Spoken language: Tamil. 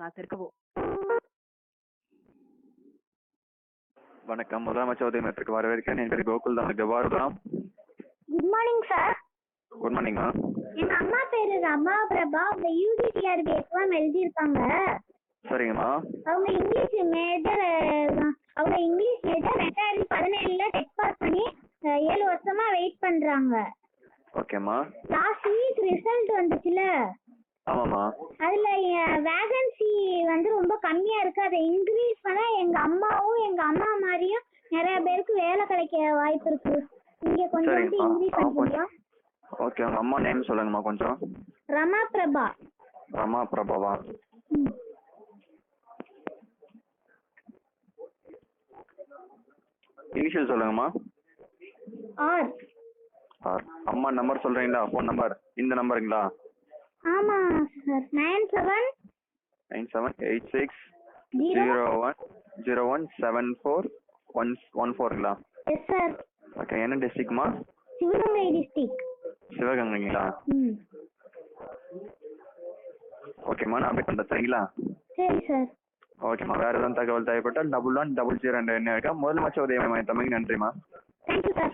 காத்திருக்கவும். வணக்கம். முதலமைச்சர் உதயமத்திற்கு வரவேற்கிறேன். என் பேர் கோகுல் தான் கபாருலாம் குட் மார்னிங் சார் குட் மார்னிங்மா எங்க அம்மா பேரு ரமா பிரபா. அவங்க யூஜிடிஆர்பி எக்ஸாம் எழுதியிருக்காங்க சரிங்கம்மா அவங்க இங்கிலீஷ் மேஜர் அவங்க இங்கிலீஷ் மேஜர் ரெண்டாயிரத்தி பதினேழுல டெஸ்ட் பாஸ் பண்ணி ஏழு வருஷமா வெயிட் பண்றாங்க. ஓகேம்மா லாஸ்ட் வீக் ரிசல்ட் வந்துச்சுல. ஆமாம்மா. அதுல வேகன்சி வந்து ரொம்ப கம்மியா இருக்கு. அதை இன்க்ரீஸ் பண்ணா எங்க அம்மாவும் எங்க அம்மா மாதிரியும் நிறைய பேருக்கு வேலை கிடைக்க வாய்ப்பு இருக்கு. நீங்க கொஞ்சம் வந்து இன்க்ரீஸ் கொஞ்சம் ஓகே உங்கள் அம்மா நேம் சொல்லுங்கம்மா கொஞ்சம். ரமா பிரபா. ரமா பிரபாவா. இனிஷியல் சொல்லுங்கம்மா. ஆர். ஆர். அம்மா நம்பர் சொல்கிறீங்களா ஃபோன் நம்பர் இந்த நம்பருங்களா ஆமா sir nine seven nine seven eight six zero one zero one seven four one one ஃபோருங்களா yes sir okay என்ன டிஸ்ட்ரிக்ட்மா சிவகங்கை டிஸ்ட்ரிக்ட் சிவகங்கைங்களா? ஓகேம்மா நான் அப்டேட் பண்ணுறேன் சரிங்களா? சரி சார் ஓகேம்மா வேறு எதுவும் தகவல் தேவைப்பட்டால் டபுள் ஒன் டபுள் ஜீரோ ரெண்டு என்ன இருக்கா. முதலமைச்சர் உதய மையம் தமிழ் நன்றிம்மா தேங்க்யூ சார்